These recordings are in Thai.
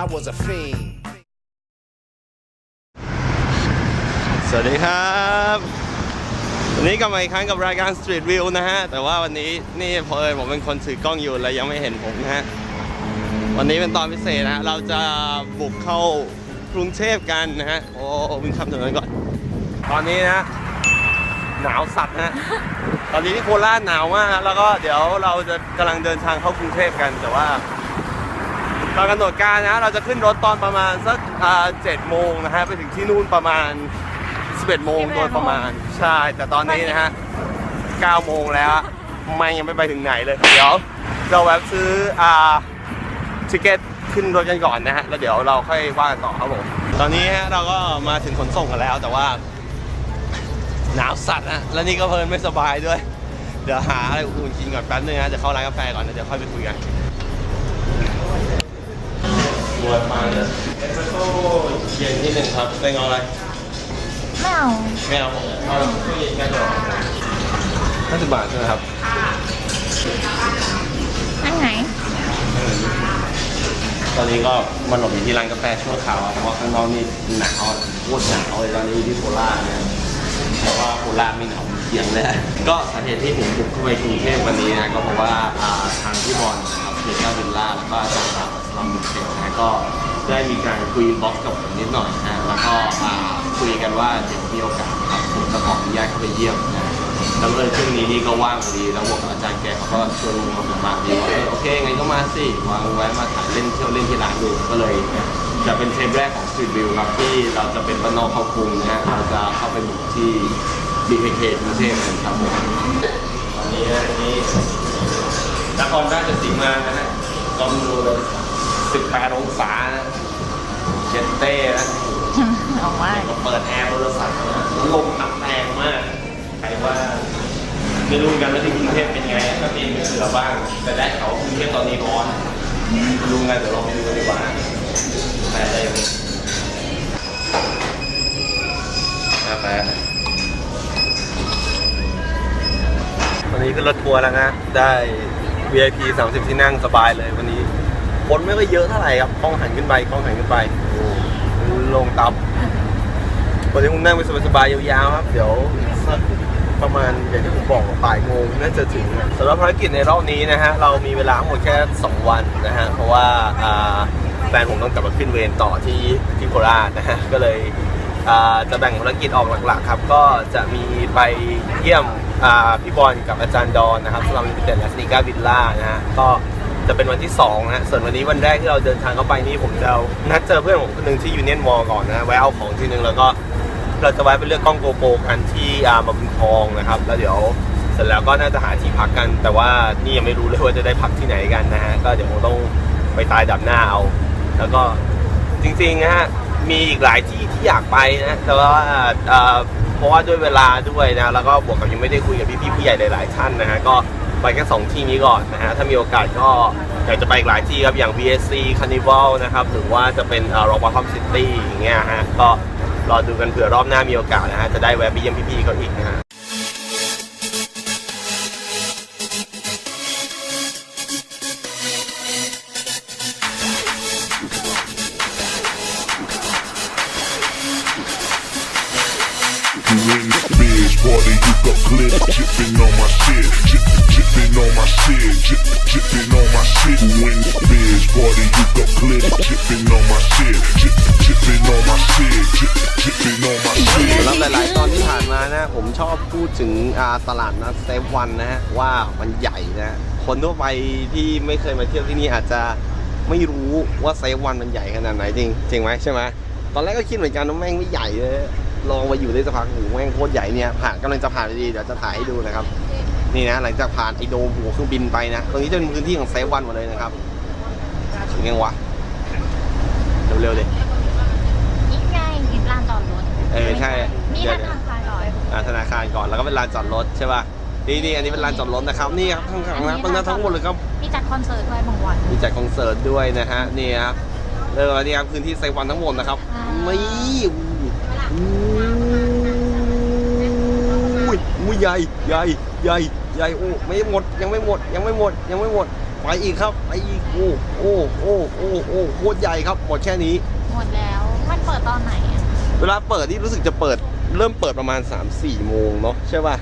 I was a fiend. สวัสดีครับ วันนี้กลับมาอีกครั้งกับรายการ Street View นะฮะ แต่ว่าวันนี้นี่เพอผมเป็นคนถือกล้องอยู่เลยยังไม่เห็นผมนะฮะ วันนี้เป็นตอนพิเศษนะฮะ เราจะบุกเข้ากรุงเทพกันนะฮะ โอ้วิ่งข้ามถนนก่อน ตอนนี้นะหนาวสัตว์นะ ตอนนี้ที่โคราชหนาวมากฮะแล้วก็เดี๋ยวเราจะกำลังเดินทางเข้ากรุงเทพกัน แต่ว่าตามกำหนดการนะ เราจะขึ้นรถตอนประมาณสักเจ็ดโมงนะฮะ ไปถึงที่นู่นประมาณ 11 โมงโดยประมาณ ใช่ แต่ตอนนี้นะฮะ 9 โมงแล้วไม่ยังไม่ไปถึงไหนเลย เดี๋ยวเราแวะซื้ออ่าทิเก็ตขึ้นรถกันก่อนนะฮะ แล้วเดี๋ยวเราค่อยว่ากันต่อครับผม ตอนนี้ฮะเราก็มาถึงขนส่งกันแล้ว แต่ว่าหนาวสัตว์นะ แล้วนี่ก็เพลินไม่สบายด้วย เดี๋ยวหาอะไรอุ่นๆกินก่อนแป๊บนึงนะจะเข้าร้านกาแฟก่อนนะเดี๋ยวค่อยไปคุยกันบวมาเนี่ยเอสเปรสโซ่เย็นที่หนึ่งครับเป็นเอาอะไร ไม่เอาไม่เอาเอาตู้เย็นกันก่อนห้าสิบบาทใช่ไหมครับอันไหน ตอนนี้ก็มาหลบอยู่ที่ร้านกาแฟชั่วคราวอะเพราะว่าข้างนอกนี่หนาวอะโคตรหนาวเลยตอนนี้ที่โคราชเนี่ยแต่ว่าโคราชไม่หนาวเพียงเลยก็สาเหตุที่ผมบุกเข้าไปกรุงเทพวันนี้นะก็เพราะว่าอ่าทางพี่บอลนะครับเดก้าวิลล่าแล้วก็อาจารย์รามสลัมบุกเทนะก็ ได้มีการคุยบล็อกกับผมนิดหน่อยนะแล้วก็อ่าคุยกันว่าเดี๋ยวมีโอกาสครับผมจะขออนุญาตเข้าไปเยี่ยมนะแล้วเลยช่วงนี้นี่ก็ว่างพอดีแล้วบวกกับอาจารย์แกเขาก็ชวนมาผมมาดีว่าเออโอเคไงก็มาสิวางไว้มาถ่ายเล่นเที่ยวเล่นที่ร้านดูก็เลย จะเป็นเทปแรกของ Street View ครับที่เราจะเป็นบ้านนอกเข้ากรุงนะฮะเราจะเข้าไปบุกที่ BKK กรุงเทพกันครับผมตอนนี้นะนี่นครราชสีมานะฮะลองดูเลย 18 องศานะเจ็ดเต้นะเอาว่าก็เปิดแอร์บริษัทนะลมพัดแรงมากใครว่าไม่รู้เหมือนกันว่าที่กรุงเทพเป็นไง ก็มีเสือบ้าง แต่ได้เขาว่ากรุงเทพตอนนี้ร้อนไม่รู้ไงเดี๋ยวลองไปดูกันดีกว่าแต่อะไรอย่างนี้แปะวันนี้ขึ้นรถทัวร์แล้วนะ ได้ VIP 30 ที่นั่งสบายเลยวันนี้ คนไม่ค่อยเยอะเท่าไหร่ครับกล้องหันขึ้นไปกล้องหันขึ้นไปโอ้ลงตับวันนี้ผมนั่งไปสบายๆยาวๆครับ เดี๋ยวสักประมาณอย่างที่ผมบอกบ่ายโมงน่าจะถึงสำหรับภารกิจในรอบนี้นะฮะเรามีเวลาหมดแค่ 2 วันนะฮะเพราะว่าแฟนผมต้องกลับมาขึ้นเวรต่อที่ที่โคราชนะฮะก็เลยจะแบ่งภารกิจออกหลักๆครับ ก็จะมีไปเยี่ยมพี่บอลกับอาจารย์ดอนนะครับสำหรับลิมิเต็ดและสนิก้าวิลล่านะฮะก็ จะเป็นวันที่2นะฮะส่วนวันนี้วันแรกที่เราเดินทางเข้าไปนี่ผมจะนัดเจอเพื่อนผมคนหนึ่งที่ยูเนียนมอลก่อนนะแวะเอาของทีนึงแล้วก็เราจะไว้ไปเลือกกล้องโกโปรกันที่อามาบุญคลองนะครับ แล้วเดี๋ยวเสร็จแล้วก็น่าจะหาที่พักกัน แต่ว่านี่ยังไม่รู้เลยว่าจะได้พักที่ไหนกันนะฮะก็เดี๋ยวคงต้องไปตายดับหน้าเอา แล้วก็จริงๆนะฮะมีอีกหลายที่ที่อยากไปนะแต่ว่าเพราะว่าด้วยเวลาด้วยนะแล้วก็บวกกับยังไม่ได้คุยกับพี่ๆผู้ใหญ่หลาย ๆ ท่านนะฮะก็ ไปแค่สองที่นี้ก่อนนะฮะถ้ามีโอกาสก็อยากจะไปอีกหลายที่ครับอย่าง BSC Carnival นะครับหรือว่าจะเป็นเอ่อ Rock Bottom City อย่างเงี้ยฮะก็รอดูกันเผื่อรอบหน้ามีโอกาสนะฮะจะได้แวะไปเยี่ยมพี่ๆเขาอีกนะฮะ You in the biz party, you got clip dripping on my shit, Jip, jipping on my shit. You in biz party, you go clip dripping on my shit, drip, dripping on my shit, drip, dripping on my สำหรับ shit. หลายๆตอนที่ผ่านมานะ ผมชอบพูดถึงตลาดนัดเซฟวันนะฮะ ว่ามันใหญ่นะ คนทั่วไปที่ไม่เคยมาเที่ยวที่นี่อาจจะไม่รู้ว่าเซฟวันมันใหญ่ขนาดไหนจริงจริงไหมใช่ไหมตอนแรกก็คิดเหมือนกันว่าแม่งไม่ใหญ่เลยลองมาอยู่ได้สักพักโอ้โหแม่งโคตรใหญ่เนี่ยผ่านกำลังจะผ่านดีเดี๋ยวจะถ่ายให้ดูนะครับ นี่นะหลังจากผ่านไอโดมหัวเครื่องบินไปนะตรงนี้จะเป็นพื้นที่ของเซฟวันหมดเลยนะครับถึงยังวะเร็วๆเลยนี่ไงยึดลานจอดรถเออใช่นี่เดี๋ยวทางซ้ายก่อนอ่าธนาคารก่อนแล้วก็เป็นลานจอดรถใช่ป่ะนี่นี่อันนี้เป็นลานจอดรถนะครับนี่ครับข้างหลังนะตรงนั้นทั้งหมดเลยครับมีจัดคอนเสิร์ตด้วยบางวันมีจัดคอนเสิร์ตด้วยนะฮะนี่ครับเริ่มแล้วนี่ครับพื้นที่ไซวันทั้งหมดนะครับอ่าไม่อุ้ยอุ้ยใหญ่ใหญ่ใหญ่ ใหญ่โอ้ไม่หมดยังไม่หมด ยังไม่หมด ยังไม่หมดไปอีกครับไปอีกโอ้โอ้โอ้โอ้โอ้โคตรใหญ่ครับหมดแค่นี้ หมดแล้วมันเปิดตอนไหนอะเวลาเปิดนี่รู้สึกจะเปิดเริ่มเปิดประมาณ 3-4 โมงเนาะใช่ป่ะ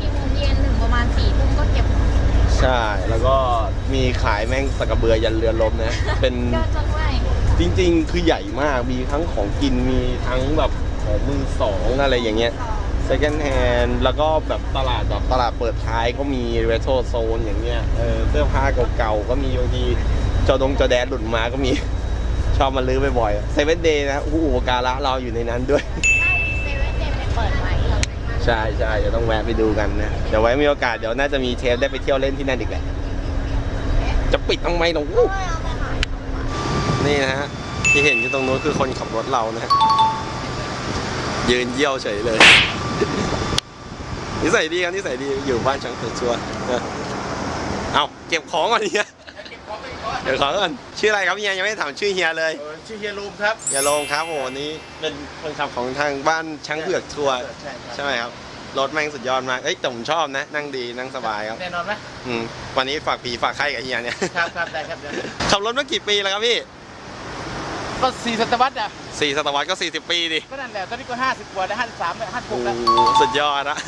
กี่โมงเย็นถึงประมาณสี่ทุ่มก็เก็บใช่ แล้วก็มีขายแม่งสกกระเบือยันเรือลมนะเป็นเยอะจังเลยจริง ๆ คือใหญ่มากมีทั้งของกินมีทั้งแบบของมือสองอะไรอย่างเงี้ย second hand แล้วก็แบบตลาดแบบตลาดเปิดท้ายก็มี retro zone อย่างเงี้ยเออเสื้อผ้าเก่าๆก็มีบางทีจอดงจอแดนหลุดมาก็มี ชอบมาลื้อบ่อยๆ seven day นะอู้อุปการะเราอยู่ในนั้นด้วยเซเว่นเดย์ไปเปิดไหมใช่ใช่เดี๋ยวต้องแวะไปดูกันนะ เดี๋ยวไว้มีโอกาสเดี๋ยวน่าจะมีเทปได้ไปเที่ยวเล่นที่นั่นอีกแหละ จะปิดทำไมหรออู้นี่นะฮะที่เห็นอยู่ตรงนู้นคือคนขับรถเรานะฮะยืนเยี่ยวเฉยเลย นิสัยดีครับนิสัยดีอยู่บ้านช้างเผือกชัวร์นะเอาเก็บของก่อนเฮียเก็บของก่อนชื่ออะไรครับเฮียยังไม่ได้ถามชื่อเฮียเลยชื่อเฮียรูมครับอย่าลงครับโอ้โหนี้เป็นคนขับของทางบ้านช้างเผือกทัวร์ใช่ครับใช่ไหมครับรถแม่งสุดยอดมากเอ้ยแต่ผมชอบนะ นั่งดีนั่งสบายครับแน่นอนไหมอืมวันนี้ฝากผีฝากไข่กับเฮียเนี่ยครับครับได้ครับเดี๋ยวขับรถมากี่ปีแล้วครับพี่ ก็สี่ศตวรรษอะสี่ศตวรรษก็ 40 ปีดิก็นั่นแหละตอนนี้ก็ห้าสิบกว่าได้ห้าสิบสามห้าสิบหโอ้กโหแล้วสุดยอดนะ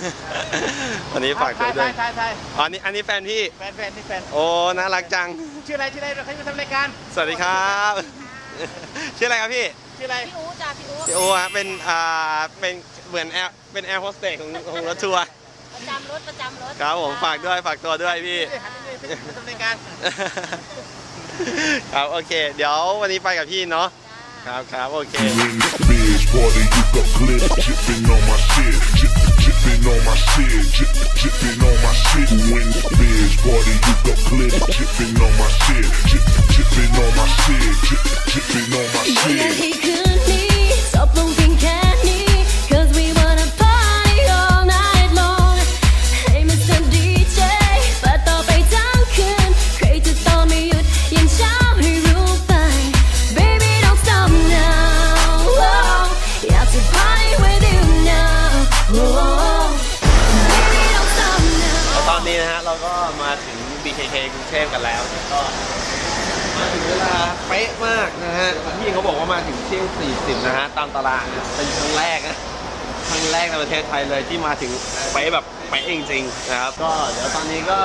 วันนี้ฝากด้ใช่วยด้ใช่วยใช่ใช่อ๋ออันนี้อันนี้แฟนพี่ แฟนแฟนนี่แฟน โอ้น่ารักจัง ชื่ออะไรชื่ออะไรเราใครมาทำรายการสวัสดีครับ ชื่ออะไรครับพี่ชื่ออะไร พี่อู๋จ้าพี่อู๋พี่โอฮะเป็นอ่าเป็นเหมือนแอร์เป็นแอร์โฮสเตสของของรถทัวร์ประจำรถประจำรถครับผมฝากด้วยฝากตัวด้วยพี่ หันนี่มาทำรายการ ครับโอเค เดี๋ยววันนี้ไปกับพี่เนาะ ครับครับโอเค You in the biz party, you got clip dripping on my shit, drip, dripping on my shit, drip, dripping on my shit. You in the biz party, you got clip dripping on my shit, drip, dripping on my shit, drip, dripping on my ไม่อยาก shit. นี้นะฮะเราก็มาถึง BKK กรุงเทพกันแล้วก็มาถึงเวลาเป๊ะมากนะฮะพี่เขาบอกว่ามาถึงเที่ยง40นะฮะตามตารางนะเป็นครั้งแรกนะครั้งแรกในประเทศไทยเลยที่มาถึงเป๊ะแบบเป๊ะจริงๆนะครับก็เดี๋ยวตอนนี้ก็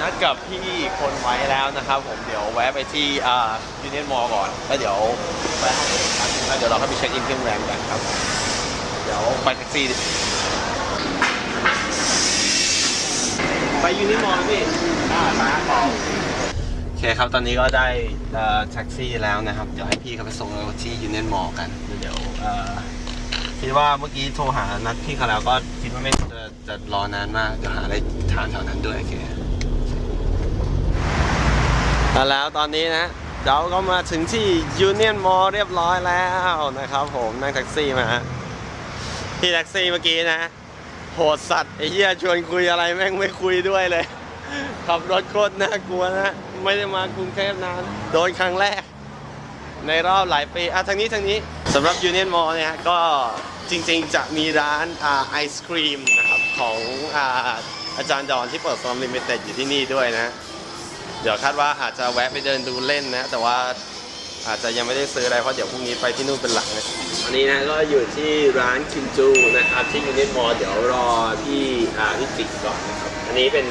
นัดกับพี่คนไว้แล้วนะครับ ผมเดี๋ยวแวะไปที่ยูเนียนมอลก่อนแล้วเดี๋ยวแวะห้องเอกแล้วเดี๋ยวเราก็ไปเช็คอินที่โรงแรมกันครับ เดี๋ยวไปแท็กซี่ ไปยูนิมอลพี่มาต่อโอเคครับตอนนี้ก็ได้เอ่อแท็กซี่แล้วนะครับ เดี๋ยวให้พี่เขาไปส่งเราที่ยูเนียนมอลกัน เดี๋ยวเอ่อคิดว่าเมื่อกี้โทรหานัดพี่เขาแล้วก็คิดว่าไม่จะจะรอนานมาก เดี๋ยวหาอะไรทานแถวนั้นด้วยโอเคแล้วตอนนี้นะเราก็มาถึงที่ยูเนียนมอลเรียบร้อยแล้วนะครับผมนั่งแท็กซี่มาฮะพี่แท็กซี่เมื่อกี้นะ โหดสัตว์ไอ้เหี้ยชวนคุยอะไรแม่งไม่คุยด้วยเลย ขับรถโคตรน่ากลัวนะไม่ได้มากรุงเทพนาน โดนครั้งแรก ในรอบหลายปีอะทางนี้ทางนี้สำหรับยูเนียนมอลเนี่ยก็จริงๆจะมีร้านอ่าไอศครีมนะครับของอ่าอาจารย์ดอนที่เปิดฟอร์มลิมิเต็ดอยู่ที่นี่ด้วยนะ เดี๋ยวคาดว่าอาจจะแวะไปเดินดูเล่นนะ แต่ว่า อาจจะยังไม่ได้ซื้ออะไรเพราะเดี๋ยวพรุ่งนี้ไปที่นู่นเป็นหลักนะวันนี้นะก็อยู่ที่ร้านคิมจูนะครับที่ยูนียนมอลเดี๋ยวรอที่อ่าพี่จิกก่อนนะครับอันนี้เป็น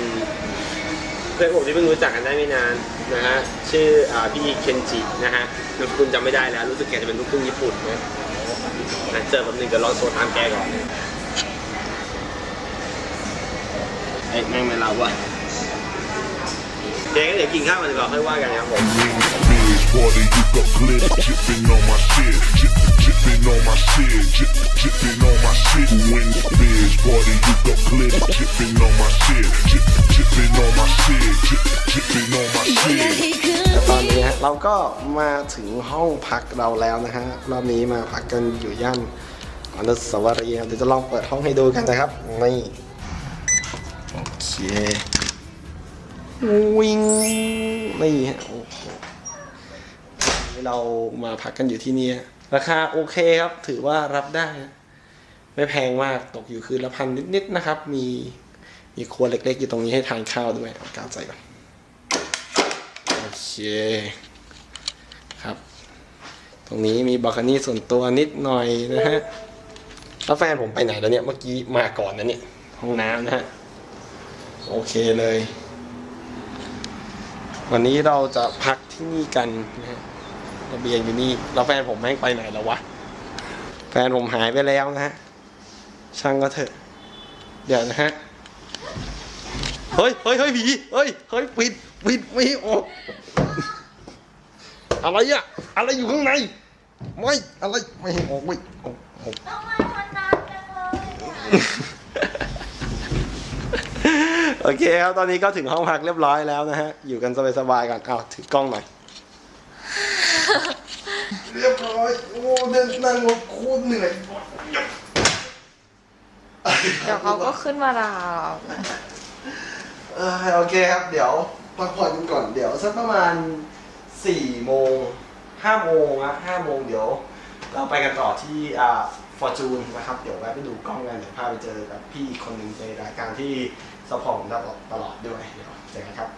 เพื่อนผมที่เพิ่งรู้จักกันได้ไม่นานนะฮะชื่ออ่าพี่เคนจินะฮะนามสกุลจำไม่ได้แล้ว รู้สึกแกจะเป็นลูกครึ่งญี่ปุ่นนะนะเจอแบบนึงเดี๋ยวรอโทรตามแกก่อนเอ้แม่งไม่เล่าว่ะเดี๋ยวงั้นเดี๋ยวกินข้าวกันดีกว่อนค่อยว่ากันนะครับผม Party, you got clip dripping on my shit, drip, dripping on my shit, drip, dripping on my shit. You in the biz party, you got clip dripping on my shit, drip, dripping on my shit, drip, dripping on my shit. ตอนนี้ฮะเราก็มาถึงห้องพักเราแล้วนะฮะรอบนี้มาพักกันอยู่ย่านอนุสาวรีย์ครับเดี๋ยวจะลองเปิดห้องให้ดูกันนะครับนี่โอเควิ่งนี่ฮะโอ้โห เรามาพักกันอยู่ที่นี่ฮะราคาโอเคครับ ถือว่ารับได้นะไม่แพงมากตกอยู่คืนละพันนิดๆนะครับ มีมีครัวเล็ก ๆ อยู่ตรงนี้ให้ทานข้าวด้วยเอากาวใส่ก่อนโอเคครับ ตรงนี้มีบัลคอนี่ส่วนตัวนิดหน่อยนะฮะแล้วแฟนผมไปไหนแล้วเนี่ยเมื่อกี้มาก่อนนะเนี่ยห้องน้ำนะฮะโอเคเลย วันนี้เราจะพักที่นี่กันนะฮะ ระเบียงอยู่นี่แล้วแฟนผมแม่งไปไหนแล้ววะ แฟนผมหายไปแล้วนะฮะ ช่างก็เถอะ เดี๋ยวนะฮะ เฮ้ยเฮ้ยเฮ้ยผีเฮ้ยเฮ้ยปิดปิดไม่ออกอะไรอะอะไรอยู่ข้างในไม่อะไรไม่ให้ออกไม่ออกออก ต้องมามันนานจังเลยโอเคครับ ตอนนี้ก็ถึงห้องพักเรียบร้อยแล้วนะฮะ อยู่กันสบายๆกันอ้าวถือกล้องหน่อย เรียบร้อย โอ้เดินนั่งรถโคตรเหนื่อยเดี๋ยวเขาก็ขึ้นมาดาวเออโอเคครับ เดี๋ยวพักผ่อนกันก่อน เดี๋ยวสักประมาณสี่โมงห้าโมงนะห้าโมงเดี๋ยว เราไปกันต่อที่อ่าฟอร์จูนนะครับ เดี๋ยวแวะไปดูกล้องกันเดี๋ยวพาไปเจอกับพี่อีกคนหนึ่งในรายการที่สปอร์ตตลอดตลอดด้วย เดี๋ยวเจอกันครับ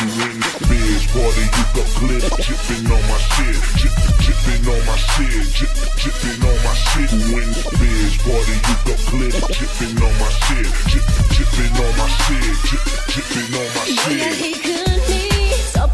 You in the biz party, you got clip dripping on my shit, drip, dripping on my shit, drip, dripping on my shit. You in the biz party, you got clip dripping on my shit, drip, dripping on my shit, drip, dripping on my ไม่อยาก shit. ให้คืนนี้จบ